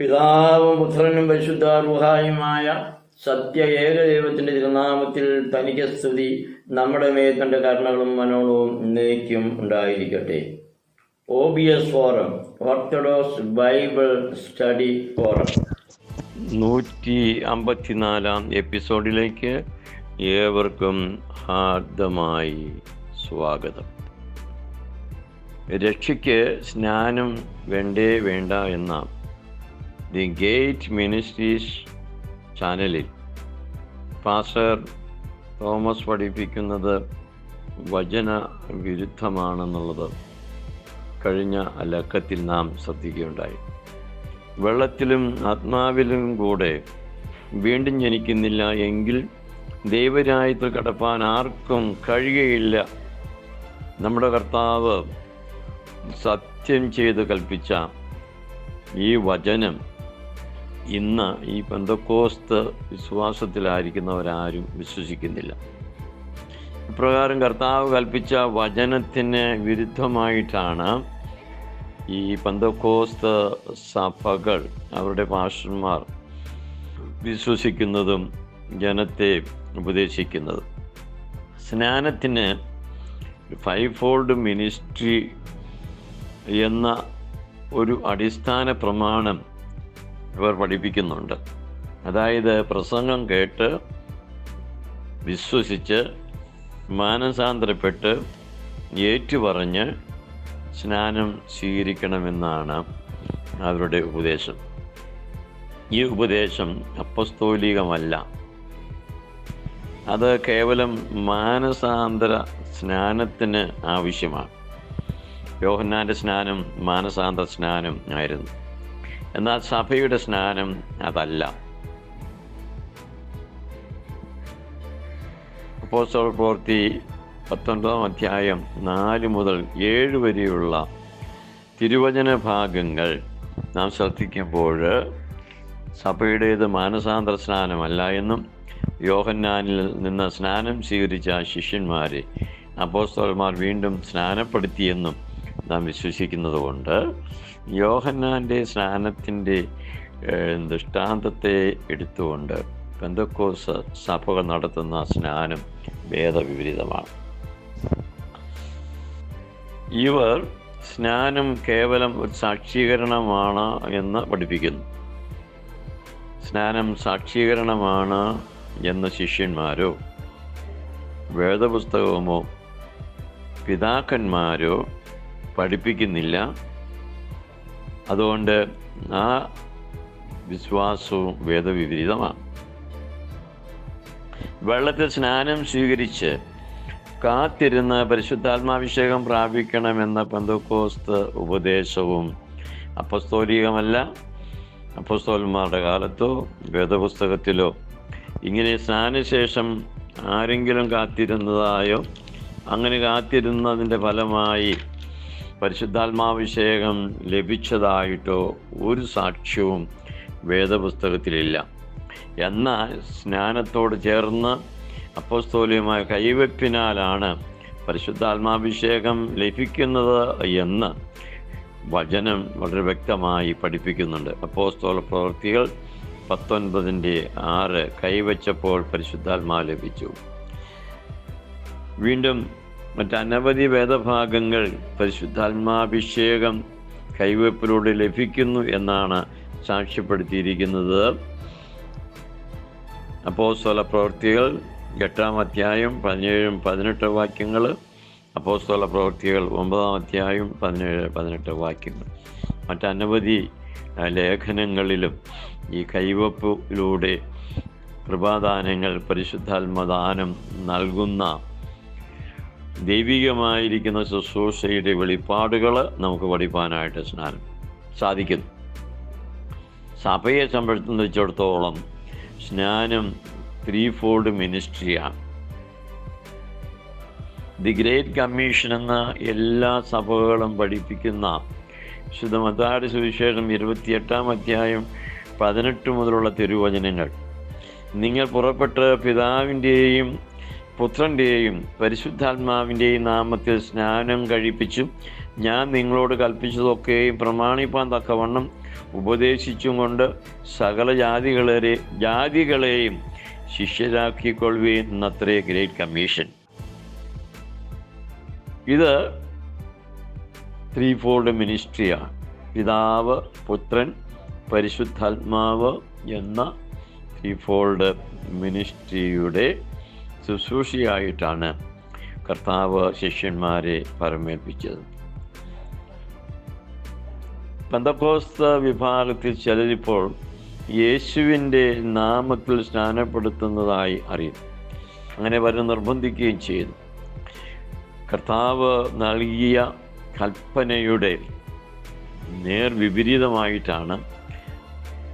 പിതാവും പുത്രനും പരിശുദ്ധ റുഹായുമായ സത്യ ഏകദൈവത്തിന്റെ തിരുനാമത്തിൽ തനിക്ക് സ്തുതി. നമ്മുടെ മേൽ കരുണകളും മനോളവും നീക്കും ഉണ്ടായിരിക്കട്ടെ. O B S forum orthodox Bible study forum നൂറ്റി അമ്പത്തിനാലാം എപ്പിസോഡിലേക്ക് ഏവർക്കും ഹാർദമായി സ്വാഗതം. രക്ഷയ്ക്ക് സ്നാനം വേണ്ടേ വേണ്ട എന്ന ദി ഗേറ്റ് മിനിസ്ട്രീസ് ചാനലിൽ പാസ്റ്റർ തോമസ് പഠിപ്പിക്കുന്നത് വചന വിരുദ്ധമാണെന്നുള്ളത് കഴിഞ്ഞ ലക്കത്തിൽ നാം ശ്രദ്ധിക്കുകയുണ്ടായി. വെള്ളത്തിലും ആത്മാവിലും കൂടെ വീണ്ടും ജനിക്കുന്നില്ല എങ്കിൽ ദൈവരായത്തിൽ കടപ്പാൻ ആർക്കും കഴിയുകയില്ല. നമ്മുടെ കർത്താവ് സത്യം ചെയ്ത് കൽപ്പിച്ച ഈ വചനം ഇന്ന് ഈ പെന്തക്കോസ്ത് വിശ്വാസത്തിലായിരിക്കുന്നവരാരും വിശ്വസിക്കുന്നില്ല. ഇപ്രകാരം കർത്താവ് കൽപ്പിച്ച വചനത്തിന് വിരുദ്ധമായിട്ടാണ് ഈ പെന്തക്കോസ്ത് സഭകൾ അവരുടെ പാഷന്മാർ വിശ്വസിക്കുന്നതും ജനത്തെ ഉപദേശിക്കുന്നതും. സ്നാനത്തിന് ഫൈവ് ഫോൾഡ് മിനിസ്ട്രി എന്ന ഒരു അടിസ്ഥാന പ്രമാണം ഇവർ പഠിപ്പിക്കുന്നുണ്ട്. അതായത് പ്രസംഗം കേട്ട് വിശ്വസിച്ച് മാനസാന്തരപ്പെട്ട് ഏറ്റുപറഞ്ഞ് സ്നാനം സ്വീകരിക്കണമെന്നാണ് അവരുടെ ഉപദേശം. ഈ ഉപദേശം അപ്പസ്തോലികമല്ല. അത് കേവലം മാനസാന്തര സ്നാനത്തിന് ആവശ്യമാണ്. യോഹന്നാന്റെ സ്നാനം മാനസാന്തര സ്നാനം ആയിരുന്നു. എന്നാൽ സഭയുടെ സ്നാനം അതല്ല. അപ്പോസ്തല പ്രവൃത്തി പത്തൊൻപതാം അധ്യായം നാല് മുതൽ ഏഴ് വരെയുള്ള തിരുവചന ഭാഗങ്ങൾ നാം ശ്രദ്ധിക്കുമ്പോൾ സഭയുടേത് മാനസാന്തര സ്നാനമല്ല എന്നും യോഹന്നാനിൽ നിന്ന് സ്നാനം സ്വീകരിച്ച ശിഷ്യന്മാരെ അപ്പോസ്തോലന്മാർ വീണ്ടും സ്നാനപ്പെടുത്തിയെന്നും നാം വിശ്വസിക്കുന്നത് കൊണ്ട് യോഹന്നാന്റെ സ്നാനത്തിന്റെ ദൃഷ്ടാന്തത്തെ എടുത്തുകൊണ്ട് പെന്തക്കോസ് സഭകൾ നടത്തുന്ന സ്നാനം വേദവിപരീതമാണ്. ഇവർ സ്നാനം കേവലം ഒരു സാക്ഷീകരണമാണ് എന്ന് പഠിപ്പിക്കുന്നു. സ്നാനം സാക്ഷീകരണമാണ് എന്ന ശിഷ്യന്മാരോ വേദപുസ്തകമോ പിതാക്കന്മാരോ പഠിപ്പിക്കുന്നില്ല. അതുകൊണ്ട് ആ വിശ്വാസവും വേദവിപരീതമാണ്. വെള്ളത്തിൽ സ്നാനം സ്വീകരിച്ച് കാത്തിരുന്ന് പരിശുദ്ധാത്മാഭിഷേകം പ്രാപിക്കണമെന്ന പന്തക്കോസ്ത് ഉപദേശവും അപ്പസ്തോലികമല്ല. അപ്പസ്തോലന്മാരുടെ കാലത്തോ വേദപുസ്തകത്തിലോ ഇങ്ങനെ സ്നാനശേഷം ആരെങ്കിലും കാത്തിരുന്നതായോ അങ്ങനെ കാത്തിരുന്നതിന്റെ ഫലമായി പരിശുദ്ധാത്മാഭിഷേകം ലഭിച്ചതായിട്ടോ ഒരു സാക്ഷ്യവും വേദപുസ്തകത്തിലില്ല. എന്നാൽ സ്നാനത്തോട് ചേർന്ന് അപ്പോസ്തോലിയുമായ കൈവെപ്പിനാലാണ് പരിശുദ്ധാത്മാഭിഷേകം ലഭിക്കുന്നത് എന്ന് വചനം വളരെ വ്യക്തമായി പഠിപ്പിക്കുന്നുണ്ട്. അപ്പോസ്തോല പ്രവൃത്തികൾ പത്തൊൻപതിന്റെ ആറ് കൈവച്ചപ്പോൾ പരിശുദ്ധാത്മാവ് ലഭിച്ചു. വീണ്ടും മറ്റനവധി വേദഭാഗങ്ങൾ പരിശുദ്ധാത്മാഭിഷേകം കൈവെപ്പിലൂടെ ലഭിക്കുന്നു എന്നാണ് സാക്ഷ്യപ്പെടുത്തിയിരിക്കുന്നത്. അപ്പോസ്തല പ്രവൃത്തികൾ എട്ടാം അധ്യായം പതിനേഴും പതിനെട്ട് വാക്യങ്ങൾ അപ്പോസ്തല പ്രവൃത്തികൾ ഒമ്പതാം അധ്യായം പതിനേഴ് പതിനെട്ട് വാക്യങ്ങൾ. മറ്റനവധി ലേഖനങ്ങളിലും ഈ കൈവപ്പിലൂടെ കൃപാദാനങ്ങൾ പരിശുദ്ധാത്മദാനം നൽകുന്ന ദൈവികമായിരിക്കുന്ന ശുശ്രൂഷയുടെ വെളിപ്പാടുകൾ നമുക്ക് പഠിപ്പാനായിട്ട് സ്നാനം സാധിക്കുന്നു. സഭയെ സംബന്ധിച്ചിടത്തോളം സ്നാനം ത്രീ ഫോൾഡ് മിനിസ്ട്രിയാണ് ദി ഗ്രേറ്റ് കമ്മീഷൻ എന്ന എല്ലാ സഭകളും പഠിപ്പിക്കുന്ന വിശുദ്ധ മത്താടി സുവിശേഷം ഇരുപത്തിയെട്ടാം അധ്യായം പതിനെട്ട് മുതലുള്ള തിരുവചനങ്ങൾ. നിങ്ങൾ പുറപ്പെട്ട് പിതാവിന്റെയും പുത്രന്റെയും പരിശുദ്ധാത്മാവിന്റെയും നാമത്തിൽ സ്നാനം കഴിപ്പിച്ചും ഞാൻ നിങ്ങളോട് കൽപ്പിച്ചതൊക്കെയും പ്രമാണിപ്പാൻ തക്കവണ്ണം ഉപദേശിച്ചും കൊണ്ട് സകല ജാതികളെ ജാതികളെയും ശിഷ്യരാക്കിക്കൊള്ളുകയും എന്നത്രേ ഗ്രേറ്റ് കമ്മീഷൻ. ഇത് ത്രീ ഫോൾഡ് മിനിസ്ട്രിയാണ്. പിതാവ് പുത്രൻ പരിശുദ്ധാത്മാവ് എന്ന ത്രീ ഫോൾഡ് മിനിസ്ട്രിയുടെ ശുശ്രൂഷയായിട്ടാണ് കർത്താവ് ശിഷ്യന്മാരെ പരമേൽപ്പിച്ചത്. പന്തക്കോസ്ത വിഭാഗത്തിൽ ചിലരിപ്പോൾ യേശുവിന്റെ നാമത്തിൽ സ്നാനപ്പെടുത്തുന്നതായി അറിയും. അങ്ങനെ വരെ നിർബന്ധിക്കുകയും ചെയ്തു. കർത്താവ് നൽകിയ കൽപ്പനയുടെ നേർവിപരീതമായിട്ടാണ്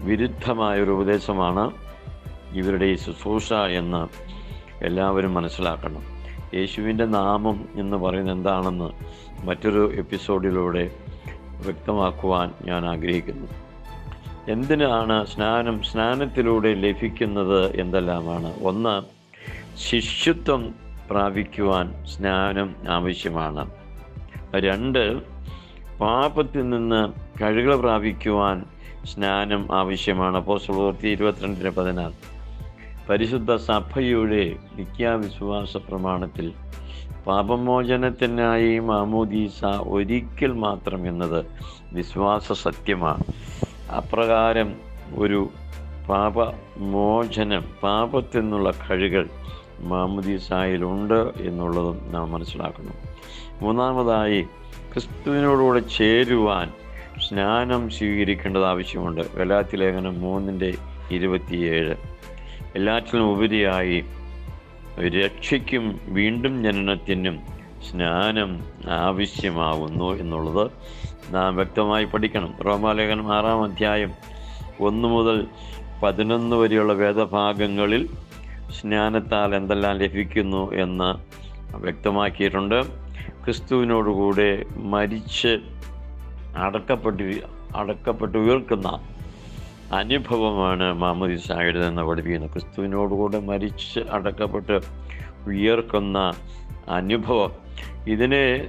വിരുദ്ധമായൊരു ഉപദേശമാണ് ഇവരുടെ ശുശ്രൂഷ എന്ന് എല്ലാവരും മനസ്സിലാക്കണം. യേശുവിന്റെ നാമം എന്ന് പറയുന്നത് എന്താണെന്ന് മറ്റൊരു എപ്പിസോഡിലൂടെ വ്യക്തമാക്കുവാൻ ഞാൻ ആഗ്രഹിക്കുന്നു. എന്തിനാണ് സ്നാനം സ്നാനത്തിലൂടെ ലഭിക്കുന്നത് എന്തെല്ലാമാണ്? ഒന്ന് ശിഷ്യത്വം പ്രാപിക്കുവാൻ സ്നാനം ആവശ്യമാണ്. രണ്ട് പാപത്തിൽ നിന്ന് കഴുകൾ പ്രാപിക്കുവാൻ സ്നാനം ആവശ്യമാണ്. അപ്പോൾ സുഹൃത്തി ഇരുപത്തിരണ്ടിന് പതിനാറ്. പരിശുദ്ധ സഭയുടെ നിത്യാവിശ്വാസ പ്രമാണത്തിൽ പാപമോചനത്തിനായി മാമോദീസ ഒരിക്കൽ മാത്രം എന്നത് വിശ്വാസ സത്യമാണ്. അപ്രകാരം ഒരു പാപമോചനം പാപത്തിൽ നിന്നുള്ള കഴികൾ മാമുദീസായിലുണ്ട് എന്നുള്ളതും നാം മനസ്സിലാക്കുന്നു. മൂന്നാമതായി ക്രിസ്തുവിനോടുകൂടെ ചേരുവാൻ സ്നാനം സ്വീകരിക്കേണ്ടത് ആവശ്യമുണ്ട്. ഗലാത്തി ലേഖനം മൂന്നിന്റെ ഇരുപത്തിയേഴ്. എല്ലാറ്റിലും ഉപരിയായി. രക്ഷയ്ക്കും വീണ്ടും ജനനത്തിനും സ്നാനം ആവശ്യമാകുന്നു എന്നുള്ളത് നാം വ്യക്തമായി പഠിക്കണം. റോമാലേഖനം ആറാം അധ്യായം ഒന്ന് മുതൽ പതിനൊന്ന് വരെയുള്ള വേദഭാഗങ്ങളിൽ സ്നാനത്താൽ എന്തെല്ലാം ലഭിക്കുന്നു എന്ന് വ്യക്തമാക്കിയിട്ടുണ്ട്. ക്രിസ്തുവിനോടുകൂടെ മരിച്ച് അടക്കപ്പെട്ട് അടക്കപ്പെട്ട് ഉയർക്കുന്ന അനുഭവമാണ് മാമദിസായുടേതെന്ന് പഠിപ്പിക്കുന്നത്. ക്രിസ്തുവിനോടുകൂടെ മരിച്ച് അടക്കപ്പെട്ട് ഉയർക്കുന്ന അനുഭവം. ഇതിനെ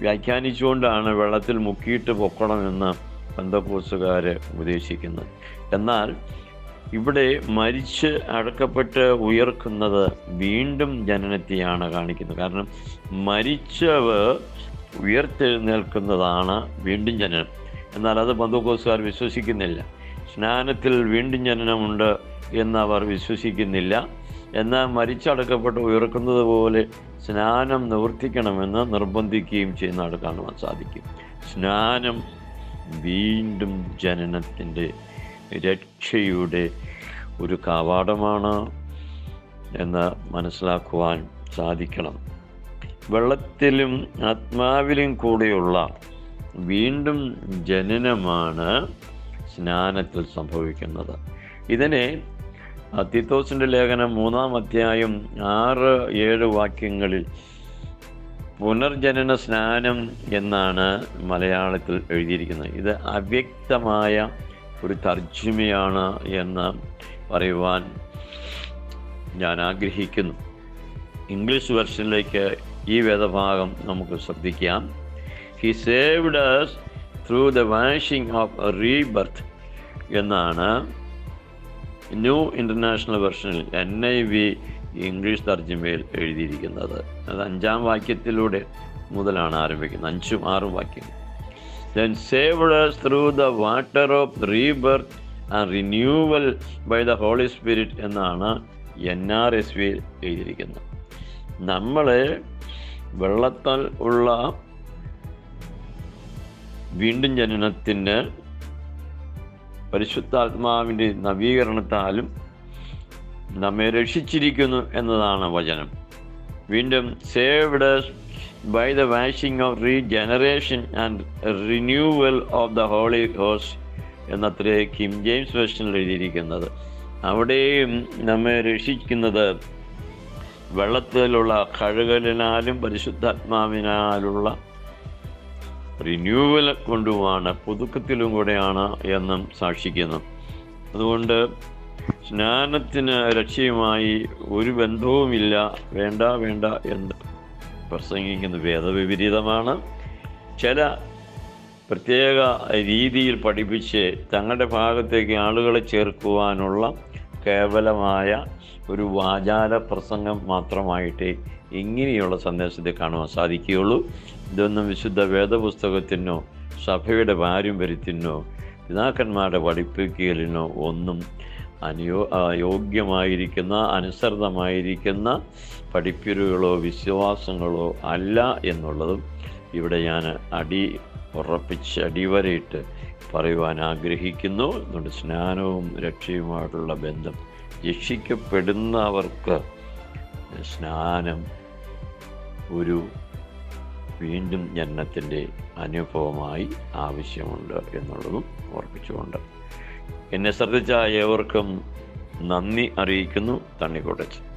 വ്യാഖ്യാനിച്ചുകൊണ്ടാണ് വെള്ളത്തിൽ മുക്കിയിട്ട് പൊക്കണമെന്ന് ബന്ധക്കോസുകാർ ഉപദേശിക്കുന്നത്. എന്നാൽ ഇവിടെ മരിച്ച് അടക്കപ്പെട്ട് ഉയർക്കുന്നത് വീണ്ടും ജനനത്തെയാണ് കാണിക്കുന്നത്. കാരണം മരിച്ചവർ ഉയർത്തെഴുന്നേൽക്കുന്നതാണ് വീണ്ടും ജനനം. എന്നാൽ അത് ബന്ധുക്കോസുകാർ വിശ്വസിക്കുന്നില്ല. സ്നാനത്തിൽ വീണ്ടും ജനനമുണ്ട് അവർ വിശ്വസിക്കുന്നില്ല. എന്നാൽ മരിച്ചടക്കപ്പെട്ട് ഉയർക്കുന്നത് പോലെ സ്നാനം നിവർത്തിക്കണമെന്ന് നിർബന്ധിക്കുകയും ചെയ്യുന്നതായിട്ട് കാണുവാൻ സാധിക്കും. സ്നാനം വീണ്ടും ജനനത്തിന്റെ രക്ഷയുടെ ഒരു കവാടമാണ് എന്ന് മനസ്സിലാക്കുവാൻ സാധിക്കണം. വെള്ളത്തിലും ആത്മാവിലും കൂടെയുള്ള വീണ്ടും ജനനമാണ് സ്നാനത്തിൽ സംഭവിക്കുന്നത്. ഇതിനെ തിത്തോസിന്റെ ലേഖനം മൂന്നാം അധ്യായം ആറ് ഏഴ് വാക്യങ്ങളിൽ പുനർജനന സ്നാനം എന്നാണ് മലയാളത്തിൽ എഴുതിയിരിക്കുന്നത്. ഇത് അവ്യക്തമായ ഒരു തർജിമയാണ് എന്ന് പറയുവാൻ ഞാൻ ആഗ്രഹിക്കുന്നു. ഇംഗ്ലീഷ് വെർഷനിലേക്ക് ഈ വേദഭാഗം നമുക്ക് ശ്രദ്ധിക്കാം. He saved through the washing of rebirth എന്നാണ് ന്യൂ ഇന്റർനാഷണൽ വെർഷനിൽ എൻ ഐ വി ഇംഗ്ലീഷ് തർജമയിൽ എഴുതിയിരിക്കുന്നത്. അത് അഞ്ചാം വാക്യത്തിലൂടെ മുതലാണ് ആരംഭിക്കുന്നത്. അഞ്ചും ആറും വാക്യം then saved through the water of rebirth and renewal by the holy spirit എന്നാണ് എൻ ആർ എസ് വിയിൽ എഴുതിയിരിക്കുന്നത്. നമ്മളെ വെള്ളത്താൽ ഉള്ള വീണ്ടും ജനനത്തിന് പരിശുദ്ധാത്മാവിന്റെ നവീകരണത്താലും നമ്മെ രക്ഷിച്ചിരിക്കുന്നു എന്നതാണ് വചനം. വീണ്ടും saved by the washing of regeneration and renewal of the holy ghost എന്നത്രേ കിം ജെയിംസ് വെർഷനിൽ എഴുതിയിരിക്കുന്നത്. അവിടെയും നമ്മെ രക്ഷിക്കുന്നത് വെള്ളത്തിലുള്ള കഴുകലിനാലും പരിശുദ്ധാത്മാവിനാലുള്ള റിന്യൂവൽ കൊണ്ടുമാണ് പുതുക്കത്തിലും കൂടെയാണ് എന്നും സാക്ഷിക്കുന്നു. അതുകൊണ്ട് സ്നാനത്തിന് രക്ഷയുമായി ഒരു ബന്ധവുമില്ല വേണ്ട വേണ്ട എന്ന് പ്രസംഗിക്കുന്ന വേദവിപരീതമാണ്. ചില പ്രത്യേക രീതിയിൽ പഠിപ്പിച്ച് തങ്ങളുടെ ഭാഗത്തേക്ക് ആളുകളെ ചേർക്കുവാനുള്ള കേവലമായ ഒരു വാചാല പ്രസംഗം മാത്രമായിട്ടേ ഇങ്ങനെയുള്ള സന്ദേശത്തെ കാണുവാൻ സാധിക്കുകയുള്ളൂ. ഇതൊന്നും വിശുദ്ധ വേദപുസ്തകത്തിനോ സഭയുടെ പാരമ്പര്യത്തിനോ പിതാക്കന്മാരുടെ പഠിപ്പിക്കലിനോ ഒന്നും അനുയോ യോഗ്യമായിരിക്കുന്ന അനുസൃതമായിരിക്കുന്ന പഠിപ്പിലുകളോ വിശ്വാസങ്ങളോ അല്ല എന്നുള്ളതും ഇവിടെ ഞാൻ അടി ഉറപ്പിച്ച് അടിവരയിട്ട് പറയുവാൻ ആഗ്രഹിക്കുന്നു. അതുകൊണ്ട് സ്നാനവും രക്ഷയുമായിട്ടുള്ള ബന്ധം രക്ഷിക്കപ്പെടുന്നവർക്ക് സ്നാനം ഒരു വീണ്ടും ജനനത്തിന്റെ അനുഭവമായി ആവശ്യമുണ്ട് എന്നുള്ളതും ഓർപ്പിച്ചുകൊണ്ട് എന്നെ ശ്രദ്ധിച്ച ഏവർക്കും നന്ദി അറിയിക്കുന്നു. തണ്ണിക്കോട്ടച്ച്